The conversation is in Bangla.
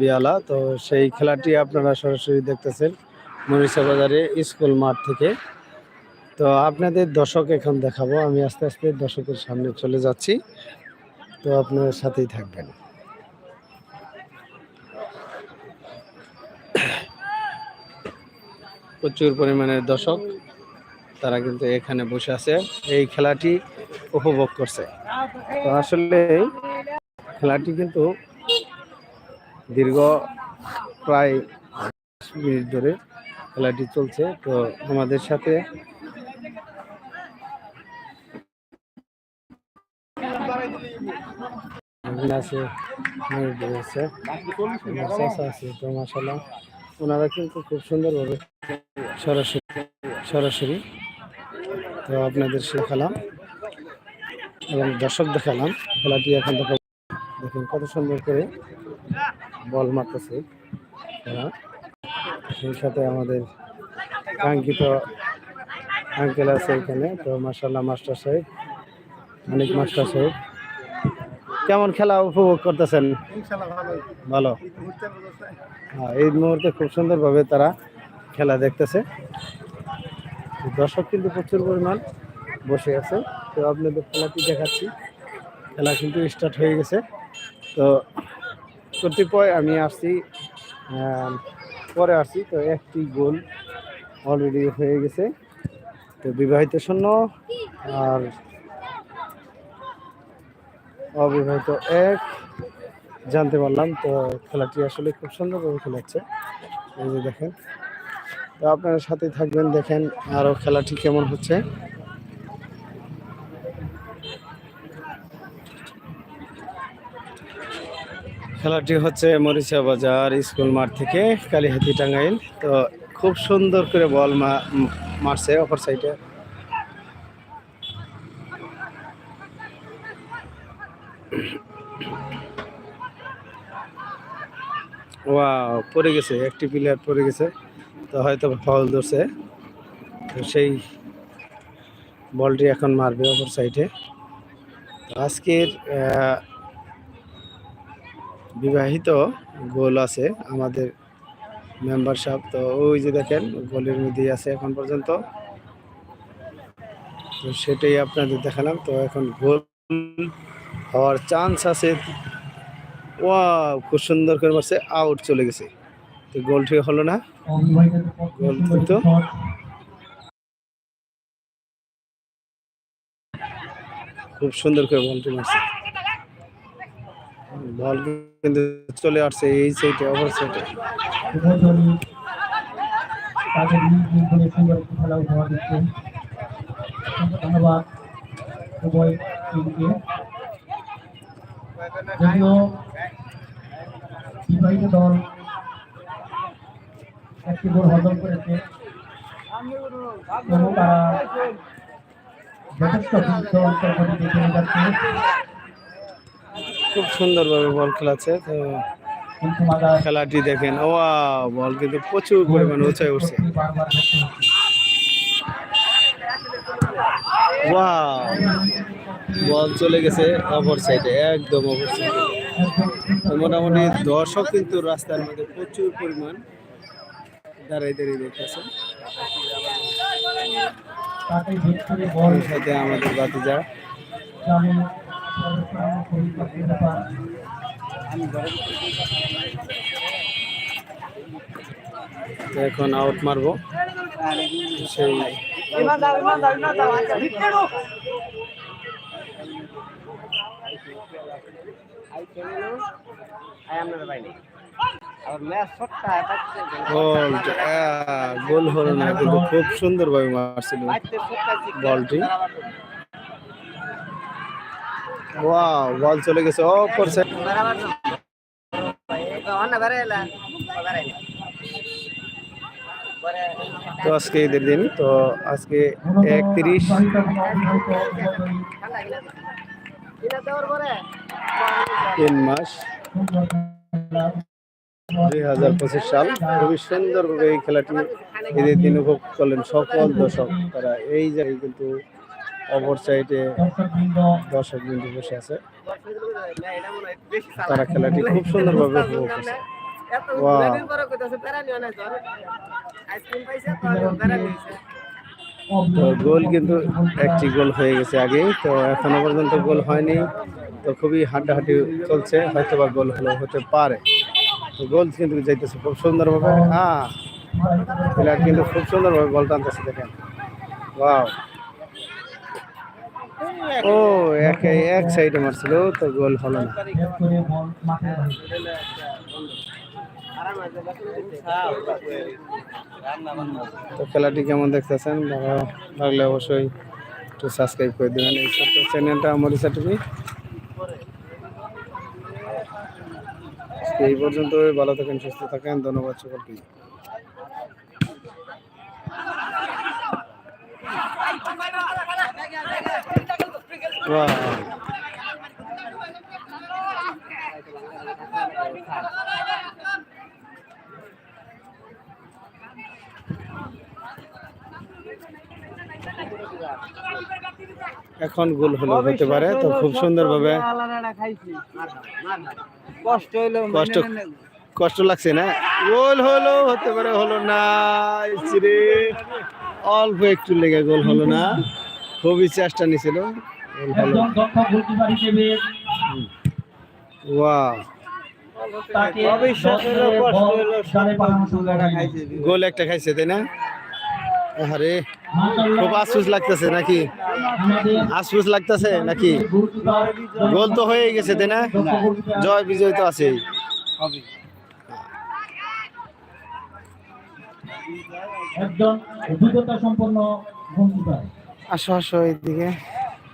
বিয়ালা। তো সেই খেলাটি আপনারা সরাসরি দেখতেছেন মরিচা বাজারে স্কুল মাঠ থেকে। তো আপনাদের দর্শক এখন দেখাবো। আমি আস্তে আস্তে দর্শকের সামনে চলে যাচ্ছি। তো আপনার সাথেই থাকবেন। প্রচুর পরিমাণের দর্শক তারা কিন্তু এখানে বসে আছে। এই খেলাটি উপভোগ করছে। তো আসলে খেলাটি কিন্তু দীর্ঘ প্রায় মিনিট ধরে খেলাটি চলছে। তো আমাদের সাথে আছে আছে ওনারা কিন্তু খুব সুন্দরভাবে সরাসরি সরাসরি, তো আপনাদের শেখালাম এবং দর্শক দেখালাম খেলাটি এখন দেখো দেখুন কত সুন্দর করে বল মারতেছে। তারা সেই সাথে আমাদের কাঙ্ক্ষিত আঙ্কেল আছে এখানে তো মার্শাল্লাহ মাস্টার সাহেব অনেক মাস্টার সাহেব। কেমন খেলা উপভোগ করতেছেন? ভালো? হ্যাঁ, এই মুহূর্তে খুব সুন্দরভাবে তারা খেলা দেখতেছে। দর্শক কিন্তু প্রচুর পরিমাণ বসে আছে। তো আপনাদের খেলাটি দেখাচ্ছি? খেলা কিন্তু স্টার্ট হয়ে গেছে। তো কতিপয় আমি আসছি পরে আসছি, তো একটি গোল অলরেডি হয়ে গেছে। তো বিবাহিত শূন্য, আর অবিবাহিত এক, জানতে পারলাম, তো খেলাটি আসলে খুব সুন্দরভাবে খেলাচ্ছে। এই যে দেখেন, তো আপনারা সাথে থাকবেন, দেখেন আরও খেলাটি কেমন হচ্ছে। খেলাটি হচ্ছে মরিচা বাজার স্কুল মাঠ থেকে কালীহাতি টাঙ্গাইল। তো খুব সুন্দর করে বল মারছে অপর সাইডে ওয়া পড়ে গেছে, একটি প্লেয়ার পড়ে গেছে। তো হয়তো ফাউল ধরছে। তো সেই বলটি এখন মারবে অপর সাইডে আজকের বিবাহিত গোল আছে আমাদের মেম্বারশিপ তো ওই যে দেখেন, গোলের মধ্যেই আছে এখন পর্যন্ত। তো সেটাই আপনাদের দেখালাম। তো এখন গোল হওয়ার চান্স আছে। ওয়া খুব সুন্দর করে মারছে আউট চলে গেছে। তো গোলটি হলো না। গোল কিন্তু খুব সুন্দর করে বলটি মারছে। বল কিন্তু চলে আসছে এই সাইডে ওভার সাইডে ধন্যবাদ উভয় টিমকে দল একটি গোল খুব সুন্দরভাবে বল খেলাচ্ছে, তো খেলাটি দেখেন। ওয়া বল কিন্তু প্রচুর পরিমাণে উঁচায় উঠছে। বল চলে গেছে অপর সাইডে একদম অপর সাইডে মোটামুটি দর্শক কিন্তু রাস্তার মধ্যে প্রচুর পরিমাণ দাঁড়াই দাঁড়িয়ে দেখতেছে। সাথে আমাদের বাতিজা এখন আউট মারবো। গোল হলো না কিন্তু খুব সুন্দরভাবে মারছিল। বলটি ওয়াও বল চলে গেছে। সাইড তো আজকে ঈদের দিন, তো আজকে একত্রিশ। তিন মাস, দুই হাজার পঁচিশ সাল। খুবই সুন্দরভাবে এই খেলাটি ঈদের দিন উপভোগ করলেন সকল দর্শক। তারা এই জায়গায় কিন্তু অপর সাইডে দর্শক বিন্দু বসে আছে। তারা খেলাটি খুব সুন্দরভাবে উপভোগ করছে. তো গোল কিন্তু একটি গোল হয়ে গেছে আগেই, তো এখনও পর্যন্ত গোল হয়নি। তো খুবই হাড্ডাহাড্ডি চলছে হয়তো বা গোল হলেও হতে পারে। তো গোল কিন্তু যাইতেছে খুব সুন্দরভাবে। হ্যাঁ প্লেয়ার কিন্তু খুব সুন্দরভাবে বল টানতেছে দেখেন। ওয়াও ও, এক এক সাইডে মারছিল তো গোল হলো না। তো খেলাটি কেমন দেখতেছেন? ভালো লাগলে অবশ্যই একটু সাবস্ক্রাইব করে দেবেন এই ছোট্ট চ্যানেলটা মরিসা টিভি। এই পর্যন্ত ভালো থাকেন, সুস্থ থাকেন, ধন্যবাদ সকলকে। এখন গোল হলো হতে পারে তো খুব সুন্দরভাবে কষ্ট হইল কষ্ট কষ্ট লাগছে না? গোল হলো হতে পারে হলো না। অল্প একটু লেগে গোল হলো না। খুবই চেষ্টা নিছিল। হলো একজন দক্ষ গোলকিপার হিসেবে ওয়াও। গোল একটা খাইছে তাই না? আরে খুব আফসোস লাগতেছে নাকি? আফসোস লাগতেছে নাকি? গোল তো হয়ে গেছে তাই না? জয় বিজয় তো একজন অভিজ্ঞতা সম্পন্ন আসো আসো এইদিকে।